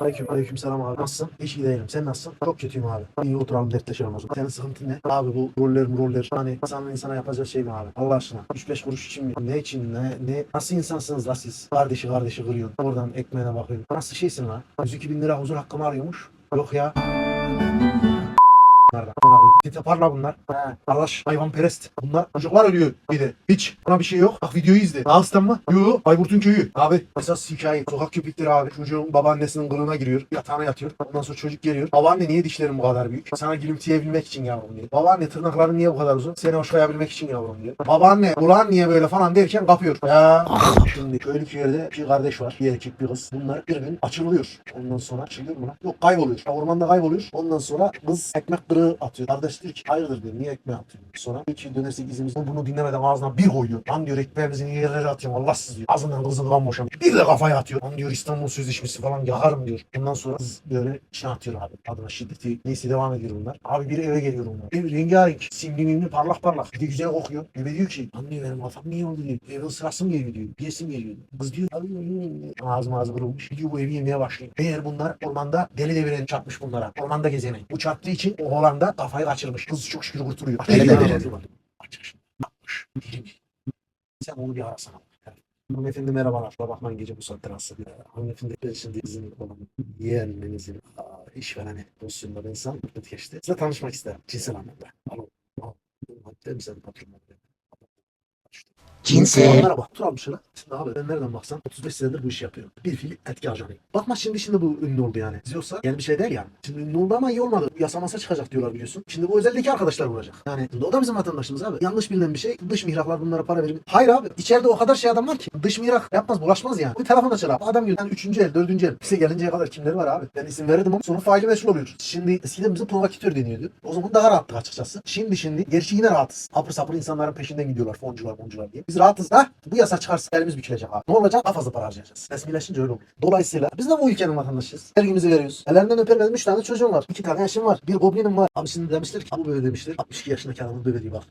Aleyküm, aleyküm selam abi. Nasılsın? Hiç iyi değilim. Sen nasılsın? Çok kötüyüm abi. İyi oturalım dertleşelim o zaman. Senin sıkıntın ne? Abi bu roller roller? Hani insanın insana yapacağı şey mi abi? Allah aşkına. 3-5 kuruş için mi? Ne için? Ne? ne? Nasıl insansınız la siz? Kardeşi kardeşi kırıyorsun. Oradan ekmeğine bakıyorsun. Nasıl şeysin lan? 102 bin lira huzur hakkımı arıyormuş. Yok ya. Bunlar yaparlar bunlar. He. Arkadaş hayvanperest. Bunlar çocuklar ölüyor bir de. Hiç. Buna bir şey yok. Bak videoyu izle. Dağıstan mı? Yo. Bayburt'un köyü. Abi. Esas hikaye. Sokak köpekleri abi. Çocuğun babaannesinin kılığına giriyor. Yatağına yatıyor. Ondan sonra çocuk geliyor. Babaanne niye dişlerin bu kadar büyük? Sana gülümseyebilmek için yavrum diyor. Babaanne tırnakların niye bu kadar uzun? Seni hoşlayabilmek için yavrum diyor. Babaanne ulan niye böyle falan derken kapıyor. Ya. Şimdi köylü yerde bir kardeş var. Bir erkek bir kız. Bunlar bir gün açılıyor. Ondan sonra açılıyor mu lan? Yok kayboluyor. Ormanda kayboluyor. Ondan sonra kız ekmek kırığı atıyor. Kardeş diyor ki hayırdır diyor. Niye ekmeği atıyorsun? Sonra diyor ki dönersek izimiz. Bu bunu dinlemeden ağzına bir koyuyor. Lan diyor ekmeğimizi yerlere atıyorum Allahsız diyor. Ağzından kızın kan boşanmış. Bir de kafaya atıyor. Lan diyor İstanbul Sözleşmesi falan yakarım diyor. Ondan sonra kız böyle içine atıyor abi. Adına şiddeti. Neyse devam ediyor bunlar. Abi biri eve geliyor bunlar. Ev rengarenk. Simli mimli parlak parlak. Bir de güzel kokuyor. Eve diyor ki lan diyor benim kafam niye oldu diyor. Evin sırası mı geliyor diyor. Yesim geliyor. diyor. Kız diyor "Abi, ağzım ağzı kırılmış. Gidiyor bu evi yemeye başlıyor. Meğer bunlar ormanda deli deviren çarpmış bunlara. Ormanda gezene. Bu çarptığı için o oğlan da kafayı kaçırmış. Kız çok şükür kurtuluyor. Yaşında? Yapmış. Deli mi? Sen onu bir arasana. Hanımefendi merhabalar. Kusura bakmayın gece bu saatte rahatsız ediyor. Hanımefendi ben şimdi izin olan yeğenmenizin aa, işvereni pozisyonda bir insan geçti. Size tanışmak isterim. Cinsel anlamda. Alo. Madde mi senin patronun? Cinsel. Merhaba. Oturalım şöyle. Şimdi abi ben nereden baksan 35 senedir bu işi yapıyorum. Bir fiil etki ajanıyım. Bakma şimdi şimdi bu ünlü oldu yani. Yoksa yeni bir şey değil yani. Şimdi ünlü oldu ama iyi olmadı. Yasa masa çıkacak diyorlar biliyorsun. Şimdi bu özeldeki arkadaşlar vuracak. Yani şimdi o da bizim vatandaşımız abi. Yanlış bilinen bir şey. Dış mihraklar bunlara para verir. Hayır abi. İçeride o kadar şey adam var ki. Dış mihrak yapmaz bulaşmaz yani. Bir telefon açar abi. Adam diyor. Yani üçüncü el, dördüncü el. Bize gelinceye kadar kimleri var abi. Ben isim verirdim ama sonra faili meşhur oluyor. Şimdi eskiden bize provokatör deniyordu. O zaman daha rahattık açıkçası. Şimdi şimdi gerçi yine rahatız. Hapır sapır insanların peşinden gidiyorlar. Foncular, moncular diye. Biz rahatız. Ha? Bu yasa çıkarsa elimiz bükülecek abi. Ne olacak? Daha fazla para harcayacağız. Resmileşince öyle olur. Dolayısıyla biz de bu ülkenin vatandaşıyız. Vergimizi veriyoruz. Ellerinden öper benim 3 tane çocuğum var. 2 tane eşim var. Bir goblinim var. Abi şimdi demişler ki bu böyle demişler. 62 yaşındaki adamın böyle diye bak.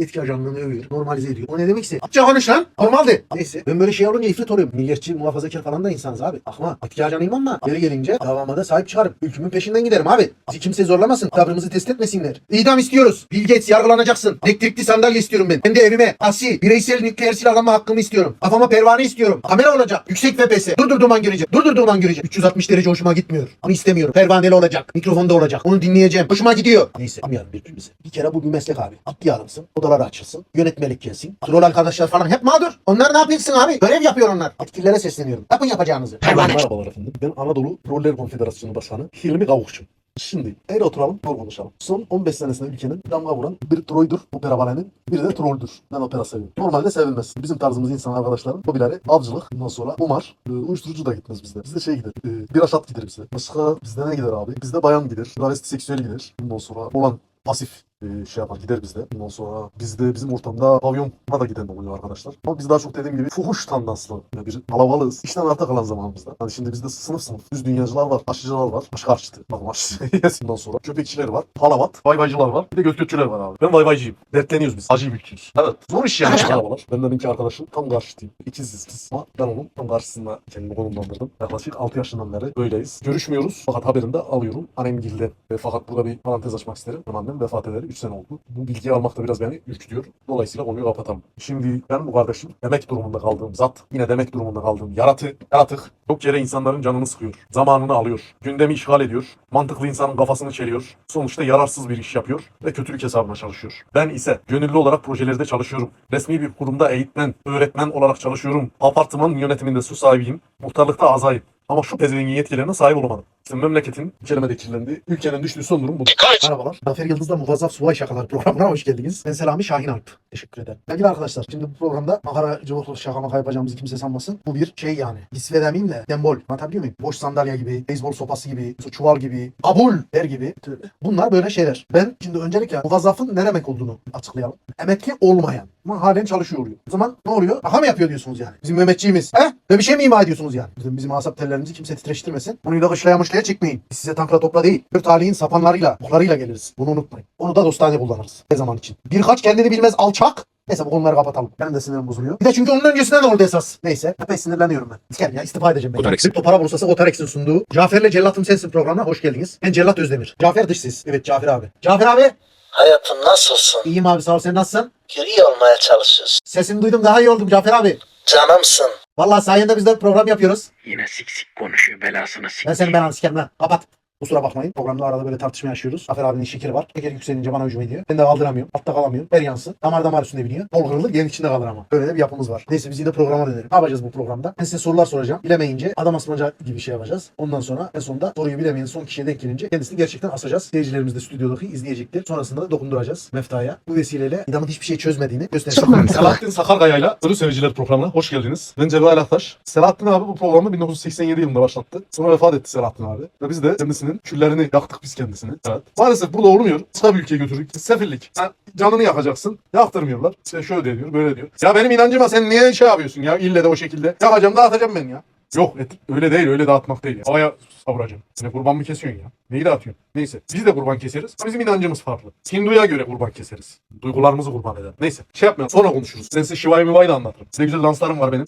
Etki ajanlığını övüyor. Normalize ediyor. O ne demekse? Atça konuş lan. Normal de. Neyse. Ben böyle şey olunca ifrit oluyorum. Milliyetçi, muhafazakar falan da insanız abi. Akma. Etki ajanıyım ama geri gelince davama da sahip çıkarım. Ülkümün peşinden giderim abi. Bizi kimse zorlamasın. Sabrımızı test etmesinler. İdam istiyoruz. Bill Gates yargılanacaksın. Elektrikli sandalye istiyorum ben. Kendi evime. Asi. Bireysel nükleer silahlanma hakkımı istiyorum. Kafama pervane istiyorum. Kamera olacak. Yüksek FPS. Dur dur duman görecek. Dur dur duman görecek. 360 derece hoşuma gitmiyor. Onu istemiyorum. Pervaneli olacak. Mikrofonda olacak. Onu dinleyeceğim. Hoşuma gidiyor. Neyse. Anlayalım birbirimizi. Bir kere bu bir meslek abi. Atlayalımsın. Odalar açılsın. Yönetmelik gelsin. Troll arkadaşlar falan hep mağdur. Onlar ne yapıyorsun abi? Görev yapıyor onlar. Yetkililere sesleniyorum. Yapın yapacağınızı. Merhabalar efendim. Ben Anadolu Troller Konfederasyonu Başkanı Hilmi Kavukçu. Şimdi eğri oturalım, doğru konuşalım. Son 15 senesinde ülkenin damga vuran bir troydur, opera balenin, biri de trolldür. Ben opera seviyorum. Normalde sevilmez. Bizim tarzımız insan arkadaşların hobileri avcılık, ondan sonra kumar, e, uyuşturucu da gitmez bizde. Bizde şey gider, e, bir aşat gider bize. Başka bizde ne gider abi? Bizde bayan gider, travesti seksüel gider. Ondan sonra olan pasif e, şey yapar gider bizde. Ondan sonra bizde bizim ortamda pavyona da giden oluyor arkadaşlar. Ama biz daha çok dediğim gibi fuhuş tandanslı bir alabalığız. İşten arta kalan zamanımızda. Hani şimdi bizde sınıf sınıf düz dünyacılar var, aşıcılar var, aşı karşıtı. Bakın aşı. Ondan sonra köpekçiler var, palavat, vayvaycılar var. Bir de götgötçüler var abi. Ben vayvaycıyım. Dertleniyoruz biz. Acıyı büyütüyoruz. Evet. Zor iş yani. Merhabalar. Ben de iki arkadaşım tam karşıtıyım. İkiziz biz. Ama ben onun tam karşısında kendimi konumlandırdım. Yaklaşık 6 yaşından beri böyleyiz. Görüşmüyoruz. Fakat haberini de alıyorum. Annemgil'den. E, fakat burada bir parantez açmak isterim. Annem vefat edeli 3 sene oldu. Bu bilgiyi almak da biraz beni ürkütüyor. Dolayısıyla konuyu kapatalım. Şimdi ben bu kardeşim demek durumunda kaldığım zat, yine demek durumunda kaldığım yaratı, yaratık çok yere insanların canını sıkıyor. Zamanını alıyor. Gündemi işgal ediyor. Mantıklı insanın kafasını çeliyor. Sonuçta yararsız bir iş yapıyor ve kötülük hesabına çalışıyor. Ben ise gönüllü olarak projelerde çalışıyorum. Resmi bir kurumda eğitmen, öğretmen olarak çalışıyorum. Apartman yönetiminde su sahibiyim. Muhtarlıkta azayım. Ama şu pezevengin yetkilerine sahip olamadım. İşte memleketin kelimede kirlendi. Ülkenin düştüğü son durum bu. Merhabalar. Zafer Yıldız'la Muvazzaf Subay Şakalar programına hoş geldiniz. Ben Selami Şahin Alp. Teşekkür ederim. Sevgili arkadaşlar şimdi bu programda makara cıvıklı şaka maka yapacağımızı kimse sanmasın. Bu bir şey yani. İsve demeyeyim de dembol. Anlatabiliyor muyum? Boş sandalye gibi, beyzbol sopası gibi, çuval gibi, kabul der gibi. Bunlar böyle şeyler. Ben şimdi öncelikle muvazzafın ne demek olduğunu açıklayalım. Emekli olmayan ama halen çalışıyor oluyor. O zaman ne oluyor? Aha mı yapıyor diyorsunuz yani? Bizim Mehmetçiğimiz. He? Böyle bir şey mi ima ediyorsunuz yani? Bizim, bizim asap tellerimizi kimse titreştirmesin. Bunu da kışlaya mışlaya çıkmayın. Biz size tankla topla değil. Bir talihin sapanlarıyla, oklarıyla geliriz. Bunu unutmayın. Onu da dostane kullanırız. Ne zaman için? Birkaç kendini bilmez alçak Neyse bu konuları kapatalım. Benim de sinirim bozuluyor. Bir de çünkü onun öncesinde de oldu esas. Neyse. Epey sinirleniyorum ben. Sikerim ya istifa edeceğim ben. Kotarex'in. Kripto para borsası Kotarex'in sunduğu Cafer'le Cellat'ım Sensin programına hoş geldiniz. Ben Cellat Özdemir. Cafer dış ses. Evet Cafer abi. Cafer abi. Hayatım nasılsın? İyiyim abi sağ ol sen nasılsın? İyi olmaya çalışıyorsun. Sesini duydum daha iyi oldum Cafer abi. Canımsın. Vallahi sayende biz de program yapıyoruz. Yine sik sik konuşuyor belasını sik. Ben senin belanı sikerim lan. Kapat. Kusura bakmayın. Programda arada böyle tartışma yaşıyoruz. Zafer abinin şekeri var. Şeker yükselince bana hücum ediyor. Ben de kaldıramıyorum. Altta kalamıyorum. Ver yansın. Damar damar üstünde biniyor. Kırılır yerin içinde kalır ama. Böyle de bir yapımız var. Neyse biz yine programa dönelim. Ne yapacağız bu programda? Ben size sorular soracağım. Bilemeyince adam asmaca gibi şey yapacağız. Ondan sonra en sonunda soruyu bilemeyen son kişiye denk gelince kendisini gerçekten asacağız. Seyircilerimiz de stüdyodaki izleyecektir. Sonrasında da dokunduracağız Mefta'ya. Bu vesileyle adamın hiçbir şey çözmediğini göstereceğiz. Selahattin Sakarkaya'yla Sırrı Seviciler programına hoş geldiniz. Ben Cebrail Aktaş. Selahattin abi bu programı 1987 yılında başlattı. Sonra vefat etti Selahattin abi. Ve biz de kendisinin küllerini yaktık biz kendisini. Evet. Maalesef burada olmuyor. Başka bir ülkeye götürdük. Sefillik. Sen canını yakacaksın. Yaktırmıyorlar. İşte şöyle diyor, böyle diyor. Ya benim inancıma sen niye şey yapıyorsun ya? İlle de o şekilde. Yakacağım, dağıtacağım ben ya. Yok et, öyle değil öyle dağıtmak değil. ya. Havaya savuracağım. Sen kurban mı kesiyorsun ya? Neyi dağıtıyorsun? Neyse biz de kurban keseriz. Bizim inancımız farklı. Hinduya göre kurban keseriz. Duygularımızı kurban eder. Neyse şey yapmayalım sonra konuşuruz. Ben size Şivay Mivay da anlatırım. Size güzel danslarım var benim.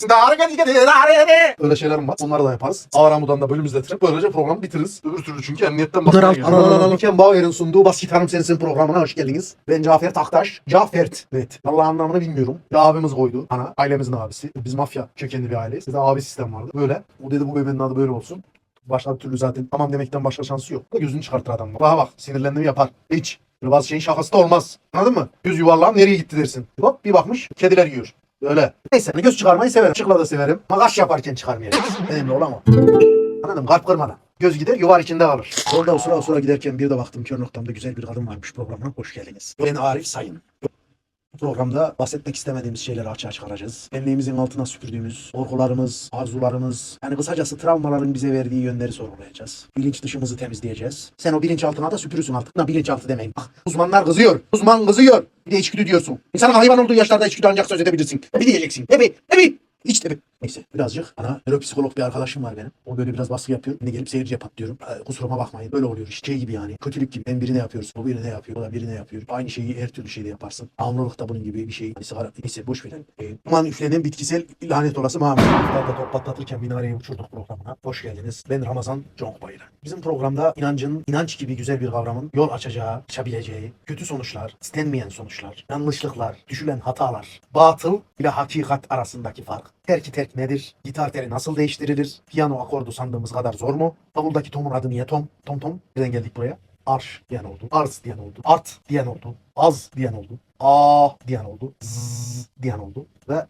Öyle şeylerim var. Onları da yaparız. Ağramu'dan da bölüm izletirim. Böylece programı bitiririz. Öbür türlü çünkü emniyetten başka geliyor. Ken Bauer'in sunduğu Basit Hanım Sensin programına hoş geldiniz. Ben Cafer Taktaş. Cafert. Evet. Allah anlamını bilmiyorum. Bir abimiz koydu. Ana. Ailemizin abisi. Biz mafya kökenli bir aileyiz. Bizde abi sistem vardı. Böyle. O dedi bu bebeğin adı böyle olsun. Başka bir türlü zaten tamam demekten başka şansı yok. Gözünü çıkartır adam. Bak bak sinirlendi mi yapar. Hiç. Böyle bazı şeyin şakası da olmaz. Anladın mı? Göz yuvarlağım nereye gitti dersin. Hop bir bakmış kediler yiyor. Öyle. Neyse göz çıkarmayı severim. Çıkla da severim. Magaş yaparken çıkarmayalım. Önemli olan o. Anladım kalp kırmadan. Göz gider yuvar içinde kalır. Orada o sıra giderken bir de baktım kör noktamda güzel bir kadın varmış programına. Hoş geldiniz. Ben Arif Sayın. Programda bahsetmek istemediğimiz şeyleri açığa çıkaracağız. Benliğimizin altına süpürdüğümüz korkularımız, arzularımız, yani kısacası travmaların bize verdiği yönleri sorgulayacağız. Bilinç dışımızı temizleyeceğiz. Sen o bilinç altına da süpürürsün artık. Na bilinçaltı demeyin. Bak, uzmanlar kızıyor. Uzman kızıyor. Bir de içgüdü diyorsun. İnsanın hayvan olduğu yaşlarda içgüdü ancak söz edebilirsin. Ne diyeceksin? Ne bi? Ne bi? Hiç tabii. Neyse birazcık bana nöropsikolog bir arkadaşım var benim. O böyle biraz baskı yapıyor. De gelip seyirciye patlıyorum. Ee, kusuruma bakmayın. Böyle oluyor işte. Şey gibi yani. Kötülük gibi. Ben birine yapıyoruz. O birine yapıyor. O da birine yapıyor. Aynı şeyi her türlü şeyde yaparsın. Bağımlılık da bunun gibi bir şey. Hani sigara. Neyse boş verin. Ee, aman üflenen bitkisel lanet olası mamule. İftarda top patlatırken minareyi uçurduk programına. Hoş geldiniz. Ben Ramazan Conk Bayram. Bizim programda inancın, inanç gibi güzel bir kavramın yol açacağı, açabileceği, kötü sonuçlar, istenmeyen sonuçlar, yanlışlıklar, düşülen hatalar, batıl ile hakikat arasındaki fark. Terki terk nedir? Gitar teri nasıl değiştirilir? Piyano akordu sandığımız kadar zor mu? Davuldaki tomun adı niye tom? Tom tom. Nereden geldik buraya? Arş diyen oldu. Ars diyen oldu. Art diyen oldu. Az diyen oldu. Aa diyen oldu. Zzz diyen oldu. Ve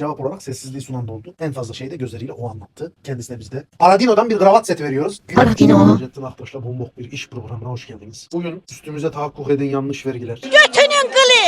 Cevap olarak sessizliği sunan da oldu. En fazla şeyi de gözleriyle o anlattı. Kendisine biz de Aladino'dan bir kravat seti veriyoruz. Aladino. Hacettin Aktaş'la bombok bir iş programına hoş geldiniz. Bugün üstümüze tahakkuk eden yanlış vergiler.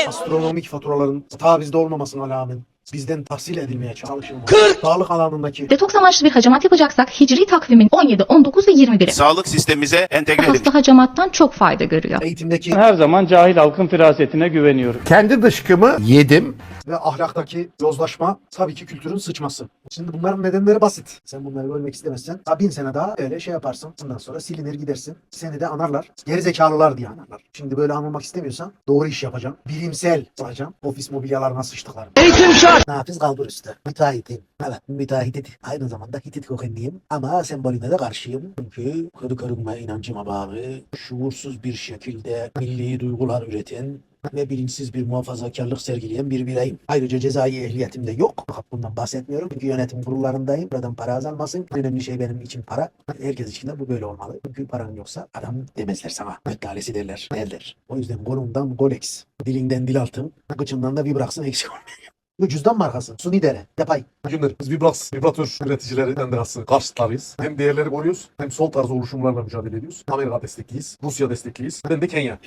Astronomik faturaların tavizde olmamasına rağmen bizden tahsil edilmeye çalışılması. Sağlık alanındaki Detoks amaçlı bir hacamat yapacaksak hicri takvimin 17, 19 ve 21'i. Sağlık sistemimize entegre edilmiş. Hasta hacamattan çok fayda görüyor. eğitimdeki Her zaman cahil halkın firasetine güveniyorum. Kendi dışkımı yedim. ve ahlaktaki yozlaşma tabii ki kültürün sıçması. Şimdi bunların nedenleri basit. Sen bunları görmek istemezsen daha bin sene daha öyle şey yaparsın. Ondan sonra silinir gidersin. Seni de anarlar. Geri zekalılar diye anarlar. Şimdi böyle anılmak istemiyorsan doğru iş yapacağım. Bilimsel olacağım. Ofis mobilyalarına sıçtıklarım. Eğitim şart. Nafiz kalbur üstü. Müteahhitim. Evet müteahhit. Aynı zamanda Hitit kökenliyim. Ama sembolüne de karşıyım. Çünkü kırı kırılma inancıma bağlı. Şuursuz bir şekilde milli duygular üreten ve bilinçsiz bir muhafazakarlık sergileyen bir bireyim. Ayrıca cezai ehliyetim de yok. Fakat bundan bahsetmiyorum. Çünkü yönetim kurullarındayım. Buradan para azalmasın. Önemli şey benim için para. Herkes için de bu böyle olmalı. Çünkü paran yoksa adam demezler sana. Müttalesi derler. Derler. O yüzden kolumdan Golex. Dilinden dil altın. Gıçından da bir bıraksın eksik olmuyor. Bu cüzdan markası. Suni dere. Yapay. Günler biz Vibras, vibratör üreticileri endırası karşıtlarıyız. Hem değerleri koruyoruz hem sol tarz oluşumlarla mücadele ediyoruz. Amerika destekliyiz, Rusya destekliyiz. Ben de Kenya.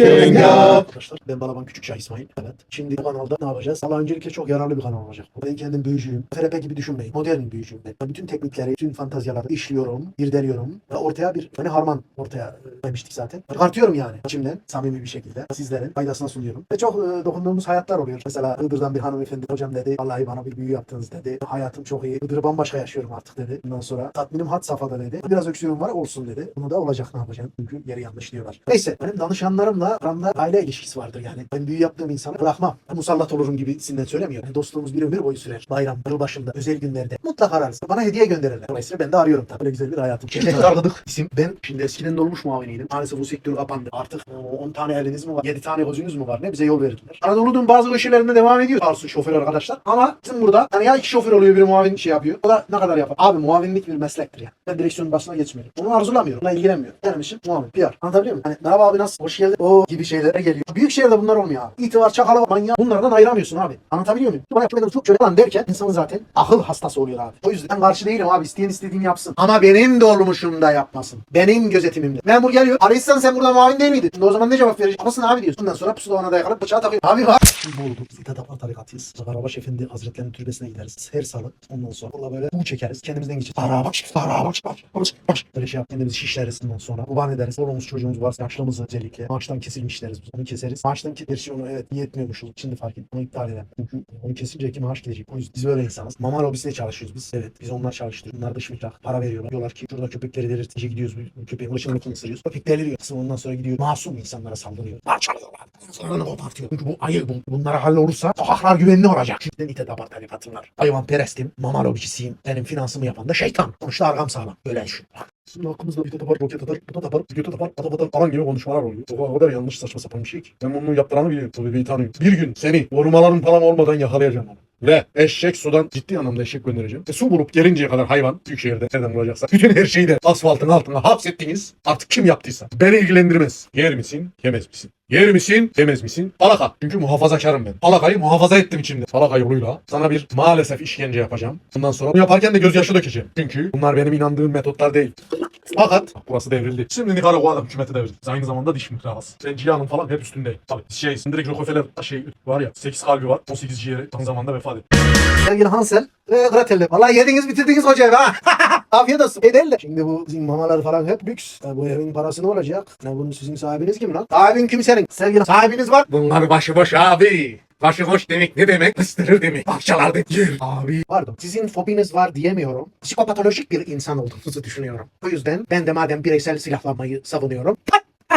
Arkadaşlar ben Balaban Küçükşah İsmail. Evet. Şimdi bu kanalda ne yapacağız? Valla öncelikle çok yararlı bir kanal olacak. Ben kendim büyücüyüm. FRP gibi düşünmeyin. Modern büyücüyüm ben. Bütün teknikleri, bütün fantazyaları işliyorum, irdeliyorum ve ortaya bir hani harman ortaya koymuştuk zaten. Çıkartıyorum yani içimden samimi bir şekilde sizlerin faydasına sunuyorum. Ve çok e, dokunduğumuz hayatlar oluyor. Mesela Iğdır'dan bir hanımefendi hocam dedi dedi. Vallahi bana bir büyü yaptınız dedi. Hayatım çok iyi. Iğdır'ı bambaşka yaşıyorum artık dedi. Bundan sonra tatminim had safhada dedi. Biraz öksürüğüm var olsun dedi. Bunu da olacak ne yapacaksın? Çünkü yeri yanlış diyorlar. Neyse benim danışanlarımla aramda aile ilişkisi vardır yani. Ben büyü yaptığım insanı bırakmam. Musallat olurum gibisinden söylemiyorum. Yani dostluğumuz bir ömür boyu sürer. Bayram, yılbaşında, özel günlerde. Mutlaka ararız. Bana hediye gönderirler. Dolayısıyla ben de arıyorum tabii. Böyle güzel bir hayatım. Şirket aradık. İsim ben şimdi eskiden dolmuş muaviniydim. Maalesef bu sektör kapandı. Artık o, 10 tane eliniz mi var? 7 tane gözünüz mü var? Ne bize yol verirdiler. Anadolu'nun bazı köşelerinde devam ediyor. Sağ olsun şoför arkadaşlar. Ama bizim burada hani ya iki şoför oluyor bir muavin şey yapıyor. O da ne kadar yapar? Abi muavinlik bir meslektir ya. Ben direksiyonun başına geçmiyorum. Onu arzulamıyorum. Onunla ilgilenmiyorum. Benim işim muavin. PR. Anlatabiliyor muyum? Hani merhaba abi nasıl? Hoş geldin. O gibi şeylere geliyor. Büyük şehirde bunlar olmuyor abi. İtibar, çakalı, manyak. Bunlardan ayıramıyorsun abi. Anlatabiliyor muyum? Bana yapmayalım çok şöyle falan derken insanın zaten akıl hastası oluyor abi. O yüzden ben karşı değilim abi. İsteyen istediğini yapsın. Ama benim dolmuşumda yapmasın. Benim gözetimimde. Memur geliyor. Arayışsan sen burada muavin değil miydin? Şimdi o zaman ne cevap verecek? Haklısın abi diyorsun. Bundan sonra pusuda ona dayakalıp bıçağı takıyor. Abi bak. Bu oldu. Biz İtadaplar tarikatıyız. Arabaş Efendi Hazretlerinin türbesine gideriz. Her salı. Ondan sonra burada böyle bu çekeriz. Kendimizden geçeriz. Arabaş, arabaş, baş, baş, baş. Böyle şey yap. Kendimizi şişleriz ondan sonra. Kurban ederiz. Çoluğumuz çocuğumuz var. Yaşlımızı özellikle. Maaştan kesilmişleriz biz. Onu keseriz. Maaştan ki gerçi onu evet iyi etmiyormuşuz. Şimdi fark ettim. Onu iptal edelim. Çünkü onu kesince iki maaş gidecek. O yüzden biz böyle insanız. Mama lobisinde çalışıyoruz biz. Evet. Biz onlar çalıştırıyoruz. Bunlar dış mihrak. Para veriyorlar. Diyorlar ki şurada köpekleri delirtince gidiyoruz. Köpeğin başını ısırıyoruz. Köpek deliriyor. Kısım ondan sonra gidiyor. Masum insanlara saldırıyor. Parçalıyorlar. Sonra kopartıyor. Çünkü bu ayı bu. Bunlara hallolursa sokaklar güvenli olacak. Şimdi ite dabar tarikatım var. Hayvan perestim. Mama lobicisiyim. Benim finansımı yapan da şeytan. Sonuçta arkam sağlam. Öyle düşün. Şimdi hakkımızda bir tapar, roket atar, bu da tapar, götü tapar, pata pata falan gibi konuşmalar oluyor. O kadar yanlış saçma sapan bir şey ki. Ben onu yaptıranı biliyorum. Tabii bebeği tanıyorum. Bir gün seni korumaların falan olmadan yakalayacağım onu. Ve eşek sudan ciddi anlamda eşek göndereceğim. E, su bulup gelinceye kadar hayvan büyük şehirde nereden bulacaksa bütün her şeyi de asfaltın altına hapsettiniz. Artık kim yaptıysa beni ilgilendirmez. Yer misin, yemez misin? Yer misin, yemez misin? Falaka. Çünkü muhafazakarım ben. Falakayı muhafaza ettim içimde. Falaka yoluyla sana bir maalesef işkence yapacağım. Bundan sonra bunu yaparken de gözyaşı dökeceğim. Çünkü bunlar benim inandığım metotlar değil. Fakat burası devrildi. Şimdi Nikaragua'da hükümeti devrildi. Aynı zamanda diş mıkrası. Sen Cihan'ın falan hep üstündeyim. Tabii şey direkt Rockefeller şey var ya 8 kalbi var. 18 ciğeri aynı zamanda vefat etti. Sevgili Hansel ve Gretel'le. Vallahi yediniz bitirdiniz hocam ha. Afiyet olsun. Ederler. Şimdi bu sizin mamalar falan hep lüks. Ya bu evin parası ne olacak? Ne bunun sizin sahibiniz kim lan? Sahibin kim senin? Sevgili sahibiniz var. Bunlar başıboş abi. Başıboş demek ne demek? Isırır demek. Parçalar yer. Abi. Pardon. Sizin fobiniz var diyemiyorum. Psikopatolojik bir insan olduğunuzu düşünüyorum. O yüzden ben de madem bireysel silahlanmayı savunuyorum.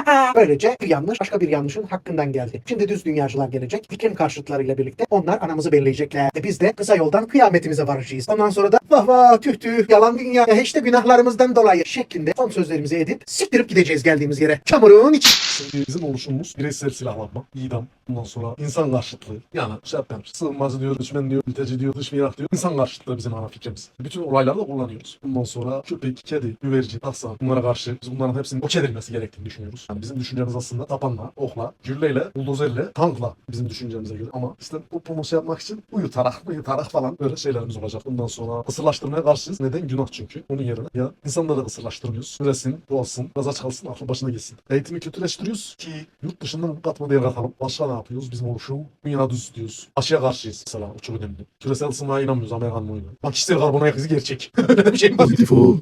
Böylece bir yanlış başka bir yanlışın hakkından geldi. Şimdi düz dünyacılar gelecek. Fikrim karşıtlarıyla birlikte onlar anamızı belirleyecekler. E biz de kısa yoldan kıyametimize varacağız. Ondan sonra da vah vah tüh tüh yalan dünya ya işte günahlarımızdan dolayı şeklinde son sözlerimizi edip siktirip gideceğiz geldiğimiz yere. Çamurun içi. Bizim oluşumumuz bireysel silahlanma, idam, bundan sonra insan karşıtlığı. Yani şey yapıyoruz. Sığınmacı diyor, düşman diyor, mülteci diyor, dış mirak diyor. İnsan karşıtlığı bizim ana fikrimiz. Bütün olaylarda kullanıyoruz. Bundan sonra köpek, kedi, güvercin, aslan bunlara karşı biz bunların hepsinin yok edilmesi gerektiğini düşünüyoruz. Yani bizim düşüncemiz aslında tapanla, okla, gürleyle, buldozerle, tankla bizim düşüncemize göre. Ama işte bu promosu yapmak için uyutarak, uyutarak falan böyle şeylerimiz olacak. Bundan sonra kısırlaştırmaya karşıyız. Neden? Günah çünkü. Onun yerine ya insanları kısırlaştırmıyoruz. Üresin, doğasın, gaza çalsın, aklı başına gitsin. Eğitimi kötüleştiriyoruz ki yurt dışından katma değer katalım. Başka ne yapıyoruz? Bizim oluşum dünya düz diyoruz. Aşıya karşıyız mesela. O çok önemli. Küresel ısınmaya inanmıyoruz Amerikan'ın oyunu. Bak kişisel karbon ayak izi gerçek. Öyle bir şey mi var?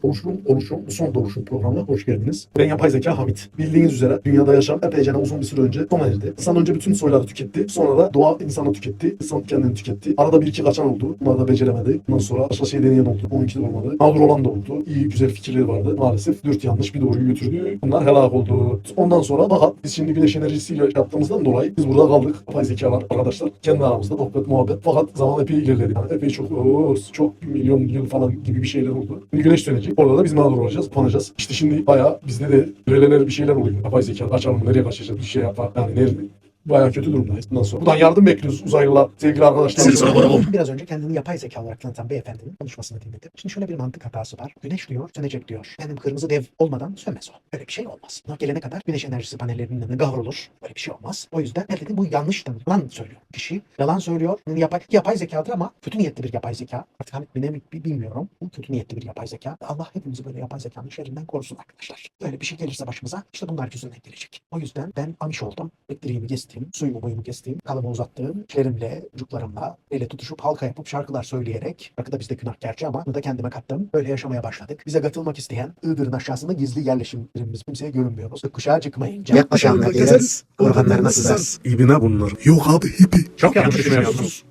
Oluşum, oluşum, son oluşum programına hoş geldiniz. Ben yapay zeka Hamit. Bildiğiniz üzere dünyada yaşam epeyce uzun bir süre önce sona erdi. İnsan önce bütün soyları tüketti. Sonra da doğa insanı tüketti. İnsan kendini tüketti. Arada bir iki kaçan oldu. Bunlar da beceremedi. Ondan sonra başka şey deneyen oldu. Onunki de olmadı. Mağdur olan da oldu. İyi güzel fikirleri vardı. Maalesef dört yanlış bir doğruyu götürdü. Bunlar helak oldu. Ondan sonra fakat biz şimdi güneş enerjisiyle yaptığımızdan dolayı biz burada kaldık. Yapay zekalar arkadaşlar. Kendi aramızda sohbet muhabbet. Fakat zaman epey ilerledi. Yani epey çok oo, çok milyon yıl falan gibi bir şeyler oldu. Şimdi güneş dönecek. Orada da biz mağdur olacağız. Utanacağız. İşte şimdi bayağı bizde de releler bir şeyler oluyor. Yapay zeka açalım nereye kaçacağız bir şey yapar. Yani nerede? Bayağı kötü durumdayız. Bundan sonra. Buradan yardım bekliyoruz uzaylılar, sevgili arkadaşlar. Biraz önce kendini yapay zeka olarak tanıtan beyefendinin konuşmasını dinledim. Şimdi şöyle bir mantık hatası var. Güneş diyor, sönecek diyor. Benim kırmızı dev olmadan sönmez o. Öyle bir şey olmaz. Buna gelene kadar güneş enerjisi panellerinin önüne kavrulur. Böyle bir şey olmaz. O yüzden ben dedim bu yanlıştır. Yalan söylüyor. Kişi yalan söylüyor. Yapay, yapay zekadır ama kötü niyetli bir yapay zeka. Artık hani mi ne bilmiyorum. Bu kötü niyetli bir yapay zeka. Allah hepimizi böyle yapay zekanın şerrinden korusun arkadaşlar. Böyle bir şey gelirse başımıza işte bunlar yüzünden gelecek. O yüzden ben amiş oldum. Elektriğimi kestim. Suyumu boyumu kestim. Kalımı uzattım. Şerimle, çocuklarımla ele tutuşup halka yapıp şarkılar söyleyerek. Şarkı da bizde günah gerçi ama bunu da kendime kattım. Böyle yaşamaya başladık. Bize katılmak isteyen Iğdır'ın aşağısında gizli yerleşimlerimiz kimseye görünmüyoruz. Kuşağa çıkmayınca. Yaklaşanla gezeriz, organlarına sızarız. İbine bunlar. Yok abi hipi. Çok yanlış düşünüyorsunuz.